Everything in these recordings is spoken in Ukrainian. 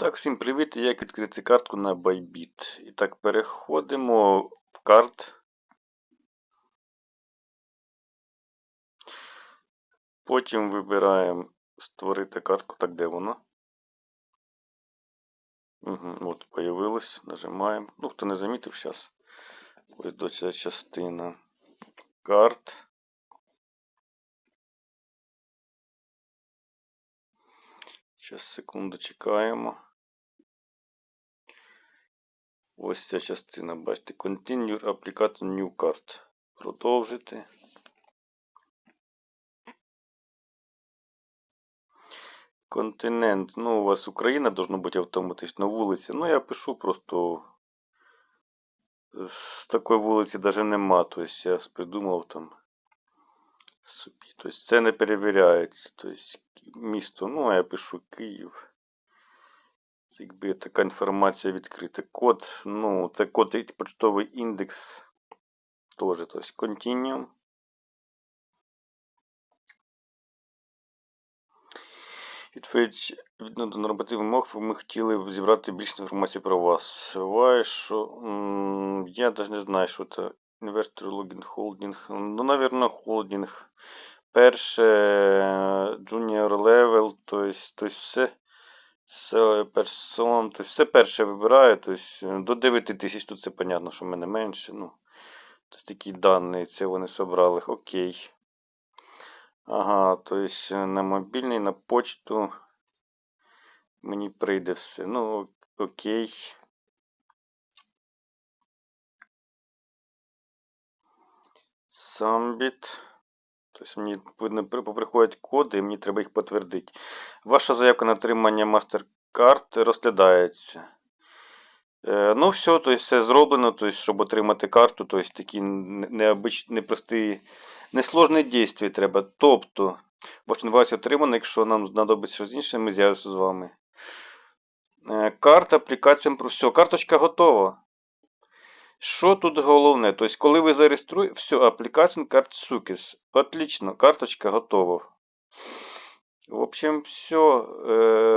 Так, всім привіт! Як відкрити картку на Bybit. І так, переходимо в карт. Потім вибираємо створити картку. Так, де воно? Угу, от, появилось. Нажимаємо. Ну, хто не замітив, зараз. Ось до ця частина карт. Зараз секунду чекаємо. Ось ця частина, бачите, Continue Application New Card. Продовжити. Континент. Ну, у вас Україна должно бути автоматично вулиця. Ну, я пишу просто з такої вулиці навіть нема. Тобто я придумав там собі. Тобто це не перевіряється. Тобто місто, ну, а я пишу Київ. Якби така інформація відкрита. Код, ну, це код і почтовий індекс. Теж, тобто Continuum. Відповідь відно до нормативних вимог, ми хотіли б зібрати більше інформації про вас. Буває, що я навіть не знаю, що це Investor Login Holding. Ну, навірно, холдинг. Перше Junior Level, тобто все. Все персон, тобто все перше вибираю, тобто до 9 тисяч, тут це понятно, що в мене менше. Ну, тобто такі дані, це вони собрали. Окей. Ага, тобто на мобільний, на почту мені прийде все. Ну, окей. Самбіт. Тобто мені приходять коди, і мені треба їх підтвердити. Ваша заявка на отримання MasterCard розглядається. Е, ну, все, тобто все зроблено, тобто, щоб отримати карту, тобто такі необичні, непрості, несложні дії треба. Тобто, ваша інформація отримана, якщо нам знадобиться щось інше, ми зв'яжемося з вами. Е, карта, аплікація про все. Карточка готова. Що тут головне? Тобто, коли ви зареєструєте, все, аплікація карт Сукіс. Отлично, карточка готова. В общем, все.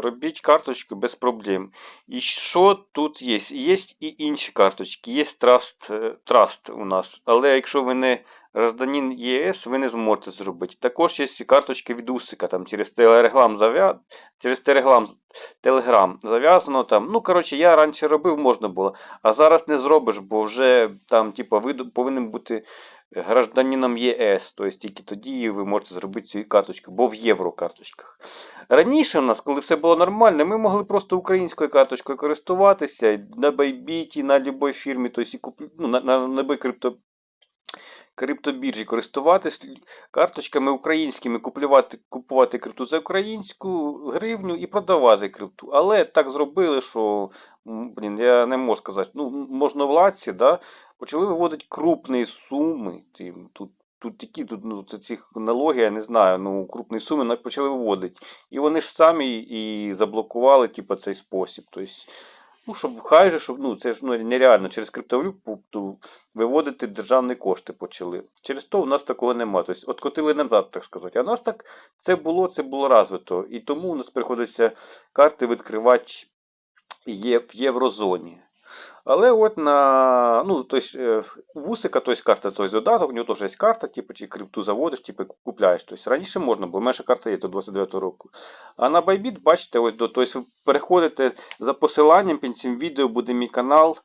Робіть карточку без проблем. І що тут є? Є і інші карточки. Є Trust, Trust у нас. Але якщо ви не гражданин ЄС, ви не зможете зробити. Також є карточки від Усика, там через Telegram зав'язано. Через Telegram, Telegram зав'язано там. Ну, коротше, я раніше робив, можна було. А зараз не зробиш, бо вже там, типу, ви повинен бути гражданином ЄС. Тобто тільки тоді ви можете зробити цю карточку, бо в єврокарточках. Раніше в нас, коли все було нормально, ми могли просто українською карточкою користуватися на Bybit, на будь-якій фірмі, тобто, ну, на, на, на будь крипто криптобіржі користуватись карточками українськими, купувати купувати крипту за українську гривню і продавати крипту. Але так зробили, що блін, я не можу сказати, ну, можновладці да, почали виводити крупні суми. Тут Тут такі тут ну, це цих я не знаю, ну крупні суми почали виводити. І вони ж самі і заблокували типу, цей спосіб. Тобто, Ну, щоб хай же, щоб ну, це ж ну, нереально через криптовалюту виводити державні кошти почали. Через то у нас такого немає. Тобто откотили назад, так сказати. А у нас так це було, це було розвито. І тому у нас приходиться карти відкривати в єврозоні. Але от на ну, то есть, вусика, то карта, то додаток, у нього теж є карта, типу, чи крипту заводиш, типу, купляєш. Тобто, раніше можна було, менша карта є до 29 року. А на Bybit, бачите, ось до, тобто, ви переходите за посиланням, під цим відео буде мій канал.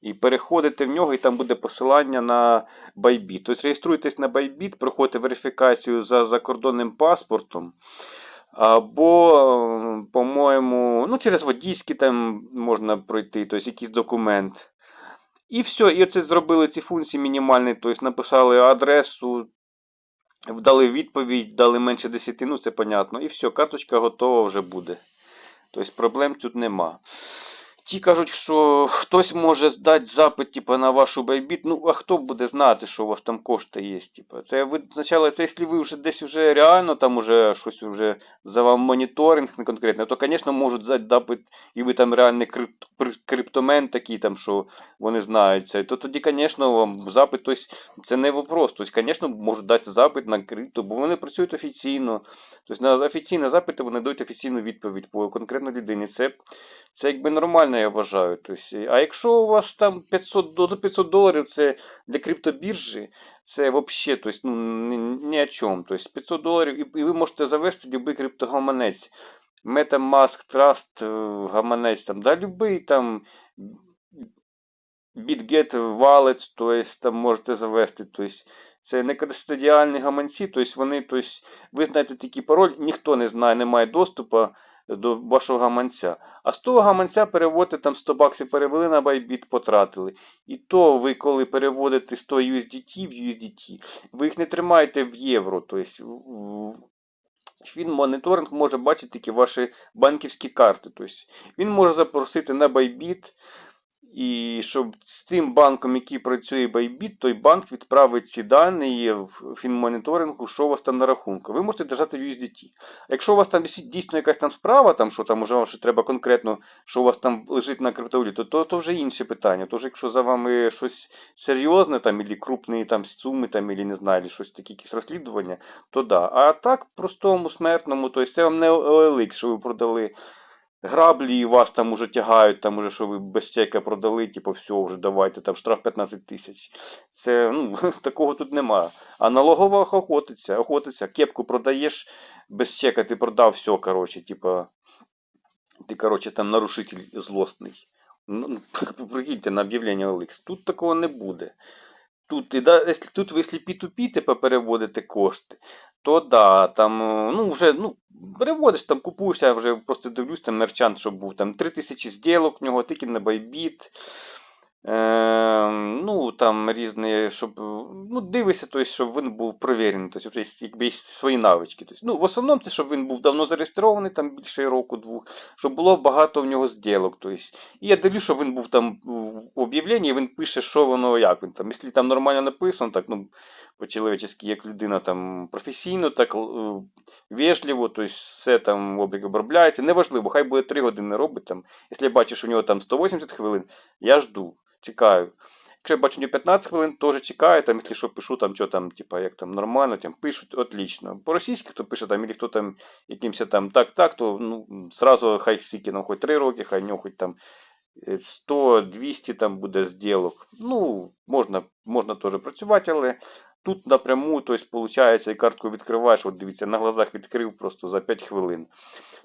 І переходите в нього, і там буде посилання на Bybit. Тобто реєструйтесь на Bybit, проходите верифікацію за закордонним паспортом. Або, по-моєму, ну, через водійські там можна пройти, тобто якийсь документ. І все. І оце зробили ці функції мінімальні, тобто написали адресу, вдали відповідь, дали менше 10, ну це понятно. І все, карточка готова вже буде. Тобто проблем тут нема. Ті кажуть, що хтось може здати запит типу, на вашу Bybit. Ну, а хто буде знати, що у вас там кошти є? Типу? Це ви спочатку, це якщо ви вже десь вже реально там уже щось вже за вам моніторинг не конкретно, то, звісно, можуть здати запит, і ви там реальний крип- криптомен такий, там, що вони знають це. То тоді, звісно, вам запит, тобто, це не вопрос. Тобто, звісно, можуть дати запит на крипто, бо вони працюють офіційно. Тобто на офіційні запити вони дають офіційну відповідь по конкретній людині. Це, це якби нормально, я вважаю. Тобто, а якщо у вас там 500, до до 500 доларів, це для криптобіржі, це взагалі тобто, ну, ні, о чому. Тобто 500 доларів, і, ви можете завести будь-який криптогаманець. MetaMask, Trust, е, гаманець, там, да, любий там BitGet Wallet, то есть, там можете завести. То есть, це не кастодіальні гаманці, то есть, вони, то ви знаєте такий пароль, ніхто не знає, не має доступу до вашого гаманця. А з того гаманця переводите там 100 баксів перевели на байбіт, потратили. І то ви, коли переводите 100 USDT в USDT, ви їх не тримаєте в євро. тобто есть, він моніторинг може бачити тільки ваші банківські карти. Тобто він може запросити на Bybit, і щоб з тим банком, який працює Bybit, той банк відправить ці дані в фінмоніторингу, що у вас там на рахунку. Ви можете держати в USDT. Якщо у вас там дійсно якась там справа, там, що там уже ще треба конкретно, що у вас там лежить на криптовалюті, то, то, вже інше питання. Тож, якщо за вами щось серйозне, там, або крупні там, суми, там, або не знаю, або щось таке, якісь розслідування, то да. А так, простому, смертному, то це вам не OLX, що ви продали граблі, і вас там уже тягають, там уже, що ви без чека продали, типу, все, вже давайте, там штраф 15 тисяч. Це, ну, такого тут немає. А налогова охотиться, охотиться, кепку продаєш без чека, ти продав, все, короче, типа, ти, короче, там нарушитель злостний. Ну, прикиньте на об'явлення OLX. Тут такого не буде. Тут, і да, тут ви сліпі тупі, типу, переводите кошти, то да, там, е, ну, вже, ну, переводиш, там, купуєш, я вже просто дивлюсь, там мерчант, щоб був там 3000 зділок в нього, тільки на Bybit. Е, ну, там різні, щоб, е, ну, дивишся, то есть, щоб він був провірений, тобто, вже якби свої навички. Тобто, ну, в основному це, щоб він був давно зареєстрований, там більше року-двох, щоб було багато в нього зділок. Тобто. І я дивлюсь, що він був там в об'явленні, він пише, що воно, як він там. Якщо там нормально написано, так, ну, по-чоловічески, як людина там професійно, так е, вежливо, тобто все там облік обробляється. Неважливо, хай буде 3 години робить там. Якщо я бачу, що у нього там 180 хвилин, я жду, чекаю. Якщо я бачу у нього 15 хвилин, теж чекаю, там, якщо що пишу, там, що там, типа, як там нормально, там пишуть, отлично. По-російськи хто пише, там, або хто там якимось там так-так, то ну, сразу хай скільки нам хоч 3 роки, хай нього хоч там 100-200 там буде зділок. Ну, можна, можна теж працювати, але тут напряму, тобто, виходить, і картку відкриваєш, от дивіться, на глазах відкрив просто за 5 хвилин.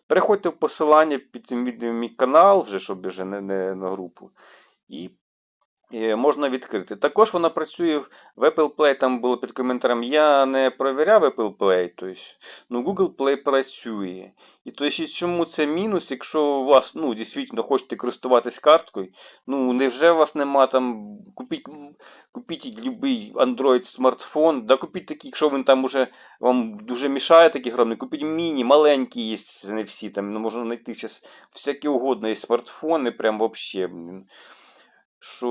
Переходьте в посилання під цим відео мій канал, вже, щоб вже не, не на групу. І можна відкрити. Також вона працює в Apple Play, там було під коментарем. Я не перевіряв Apple Play, тобто, ну Google Play працює. І то есть, чому це мінус, якщо у вас ну, дійсно хочете користуватись карткою, ну невже у вас нема там, купіть, купіть будь-який Android смартфон, да купіть такий, якщо він там уже вам дуже мішає такий громадний, купіть міні, маленькі є, не всі, там ну, можна знайти зараз всякі угодно є смартфони, прям вообще. Що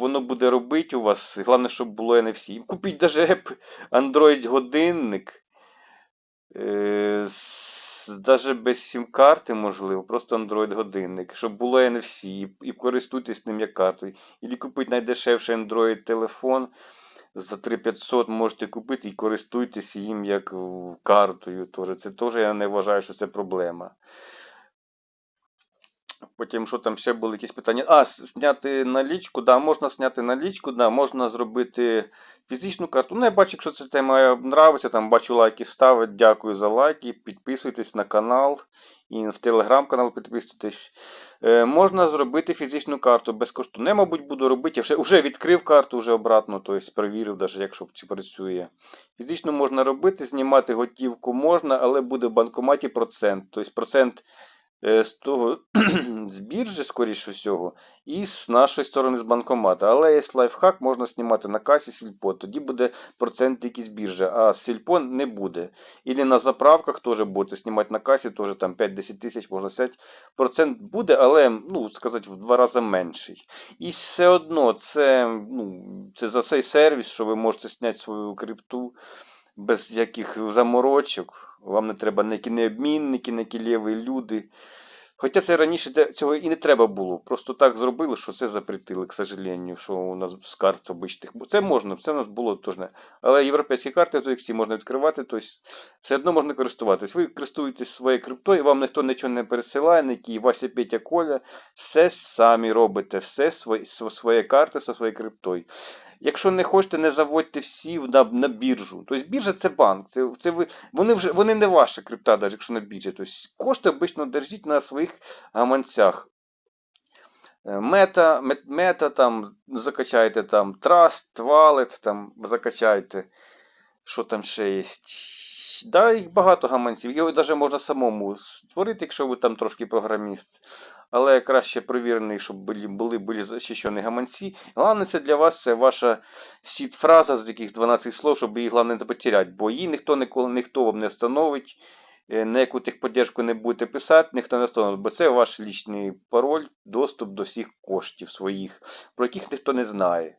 воно буде робити у вас. Головне, щоб було NFC. Купіть даже Android годинник. Е, без сім-карти, можливо, просто Android годинник, щоб було NFC і, користуйтесь ним як картою. Ілі купіть найдешевший Android телефон. За 3500 можете купити і користуйтесь їм як картою. Це теж я не вважаю, що це проблема. Потім, що там ще були якісь питання? А, зняти налічку, да, можна зняти налічку, да, можна зробити фізичну карту. Ну, я бачу, якщо ця тема нравиться, там бачу лайки ставить. Дякую за лайки. Підписуйтесь на канал і в телеграм-канал підписуйтесь. Е, можна зробити фізичну карту безкоштовно. Я, мабуть, буду робити. Я вже, вже відкрив карту вже обратно, тобто перевірив, навіть, якщо чи працює. Фізично можна робити, знімати готівку можна, але буде в банкоматі процент. Тобто процент з того з біржі, скоріше всього, і з нашої сторони з банкомата. Але є лайфхак, можна знімати на касі сільпо, тоді буде процент якийсь біржі, а з сільпо не буде. Ілі на заправках теж будете знімати на касі, теж там 5-10 тисяч можна сяти. Процент буде, але, ну, сказати, в два рази менший. І все одно це, ну, це за цей сервіс, що ви можете зняти свою крипту без яких заморочок. Вам не треба ніякі не обмінники, ніякі ліві люди. Хоча це раніше цього і не треба було. Просто так зробили, що це запретили, к сожалению, що у нас з карт обичних. Це можна, це у нас було теж. Але європейські карти, то всі можна відкривати, тобто все одно можна користуватись. Ви користуєтесь своєю криптою, вам ніхто нічого не пересилає, ніякий Вася Петя Коля. Все самі робите, все свої, своє карти зі своєю криптою. Якщо не хочете, не заводьте всі на, на біржу. Тобто біржа це банк. Це, це ви, вони, вже, вони не ваша крипта, навіть якщо на біржі. Тобто кошти обично держіть на своїх гаманцях. Е, Мета, мет- мета там закачайте там Trust, Wallet, там закачайте. Що там ще є? Да, їх багато гаманців. Його навіть можна самому створити, якщо ви там трошки програміст. Але краще провірений, щоб були, були, були захищені гаманці. Головне, це для вас це ваша сіт-фраза з якихось 12 слов, щоб її головне не потеряти, бо її ніхто ніколи ніхто вам не встановить. е, На яку техподдержку не будете писати, ніхто не встановить, бо це ваш лічний пароль, доступ до всіх коштів своїх, про яких ніхто не знає.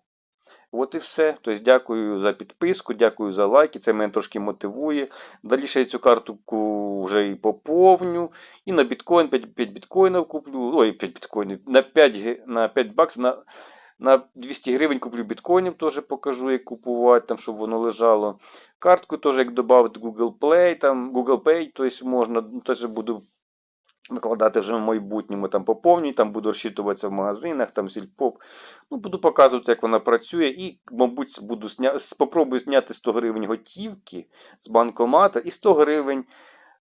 От і все. Тобто, дякую за підписку, дякую за лайки. Це мене трошки мотивує. Далі я цю картку вже і поповню. І на біткоін 5, 5 біткоїнів куплю. Ой, 5 біткоїнів. На 5, ге- на 5 баксів. На, на 200 гривень куплю біткоїнів, теж покажу, як купувати, там, щоб воно лежало. Картку теж, як додати Google Play, там, Google Pay, тобто можна, теж буду викладати вже в майбутньому, там поповнюю, там буду розчитуватися в магазинах, там сільпоп. Ну, буду показувати, як вона працює, і, мабуть, буду сня... спробую зняти 100 гривень готівки з банкомата і 100 гривень.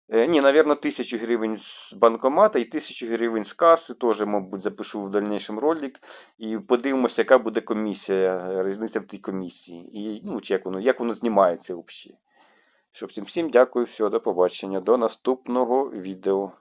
е, Ні, навірно, 1000 гривень з банкомата і 1000 гривень з каси. Теж, мабуть, запишу в дальнішому ролик. І подивимося, яка буде комісія, е, різниця в тій комісії. І, ну, чи як воно, як воно знімається взагалі. Щоб всім всім дякую, все, до побачення, до наступного відео.